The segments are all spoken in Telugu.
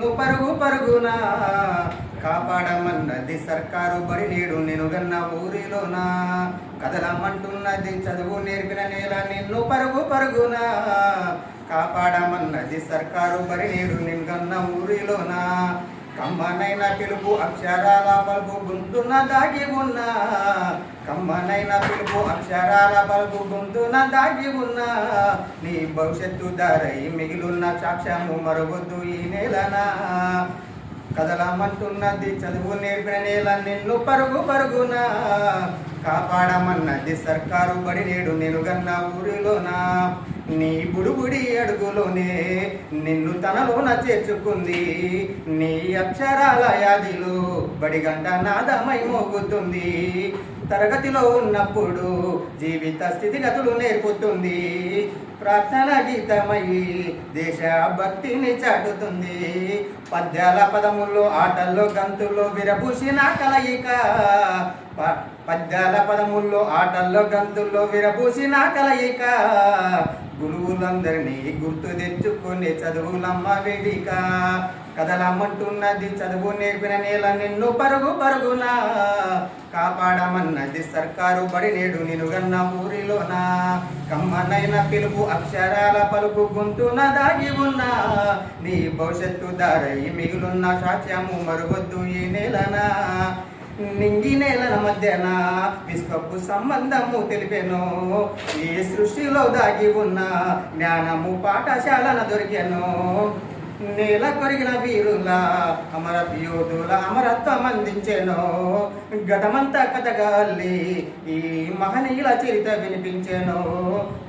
నువ్వు పరుగు పరుగునా కాపాడమన్నది సర్కారు బడి నేడు నేను గన్న ఊరిలోనా. కదలమంటున్నది చదువు నేర్పిన నేల నిన్ను పరుగు పరుగునా. కాపాడమన్నది సర్కారు బడి నేడు నేను గన్న ఊరిలోనా. కమ్మనైన పిలుపు అక్షరాల పలుపు గుంతున దాగి ఉన్నా. కమ్మనైన పిలుపు అక్షరాల పలుపు గుంతున దాగి ఉన్నా. నీ భవిష్యత్తు ధరై మిగిలిన సాక్ష్యము మరవద్దు ఈ నేలనా. కదలమంటున్నది చదువు నేర్పిన నేల నిన్ను పరుగు పరుగున. కాపాడమన్నది సర్కారు బడి నేడు నేను గన్న ఊరిలోనా. నీ బుడుబుడి అడుగులోనే నిన్ను తనలోన చేర్చుకుంది. నీ అక్షరాల యాదిలో బడిగంట నాదమై మోగుతుంది. తరగతిలో ఉన్నప్పుడు జీవిత స్థితిగతులు నేర్పుతుంది. ప్రార్థన గీతమై దేశ భక్తిని చాటుతుంది. పద్యాల పదముల్లో ఆటల్లో గంతుల్లో విరబూసిన కలయిక. పద్యాల పదముల్లో ఆటల్లో గంతుల్లో విరపూసిన కలయిక. గురువులందరినీ గుర్తు తెచ్చుకునే చదువులమ్మ వేదిక. కదలమ్మంటున్నది చదువు నేర్పిన నేల నిన్ను పరుగు పరుగున. కాపాడమన్నది సర్కారు బడి నేడు నిన్ను ఊరిలోన. కమ్మనైన పిలుపు అక్షరాల పలుపు గుంతున దాగి ఉన్నా. నీ భవిష్యత్తు దారై మిగులున్న సాక్ష్యము మరుగొద్దు ఈ నేలనా. నింగి నేలల మధ్యన విశ్వపు సంబంధము తెలిపెను. ఈ సృష్టిలో దాగి ఉన్న జ్ఞానము పాఠశాలన దొరికెను. నేల కొరిగిన వీరుల అమర యోధుల అమరత్వం అందించెను గతమంతా కథగా ఈ మహనీయుల చరిత వినిపించెను.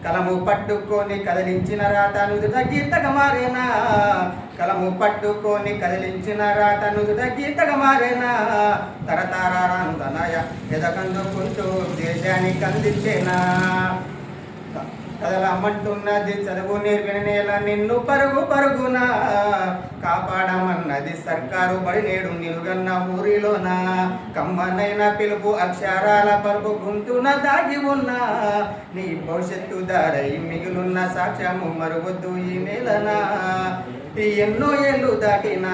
కలము పట్టుకొని కదిలించిన రాత నుదుట గీతగా మారేనా. కలము పట్టుకొని కదిలించిన రాత నుదుట గీతగా మారేనా. తరతారానందనయ ఎదకందుకుంటూ దేశానికి అందించేనా. కదలమ్మంటున్నది చదువు నేర్పిన నేల నిన్ను పరుగు పరుగున. సర్కారు బడి నేడు నిలుగన్న ఊరిలోన. కమ్మనైన పిలుపు అక్షరాల పరుపు గుంతున దాగి ఉన్నా. నీ భవిష్యత్తు దారై మిగులున్న సాక్ష్యము మరువద్దు ఈ నేలనా ఎన్నో ఏళ్ళు దాటినా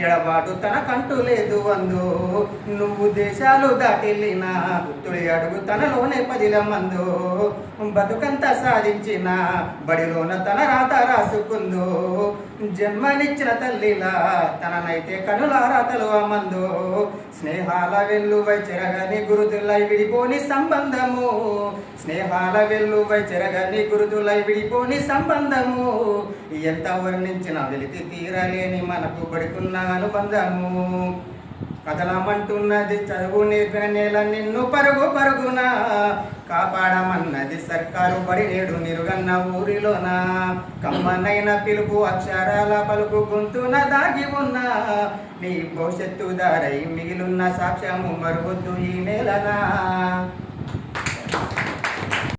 ఎడబాటు తనకంటూ లేదు అందు. నువ్వు దేశాలు దాటిల్లినా తొలి అడుగు తనలోనే పదిల మందు బతుకంతా సాధించిన బడిలోన తన రాత రాసుకుందో. జన్మనిచ్చిన తల్లిలా తననైతే కనులారా తలువ మందు స్నేహాల వెల్లువై చెరగని గురుతులై విడిపోని సంబంధము. స్నేహాల వెల్లువై చెరగని గురుతులై విడిపోని సంబంధము. ఎంత వర్ణించిన వెలితి తీరలేని మనకు పడుకున్న అనుబంధము. కదలమంటున్నది చదువు నేర్పిన నేల నిన్ను పరుగు పరుగున. కాపాడమన్నది సర్కారు పడి నేడు నిరుగన్న ఊరిలోన. కమ్మనైన పిలుపు అక్షరాల పలుకు గొంతున దాగి ఉన్న. నీ భవిష్యత్తు దారై మిగిలున్న సాక్ష్యము మరుగొద్దు ఈ నేలనా?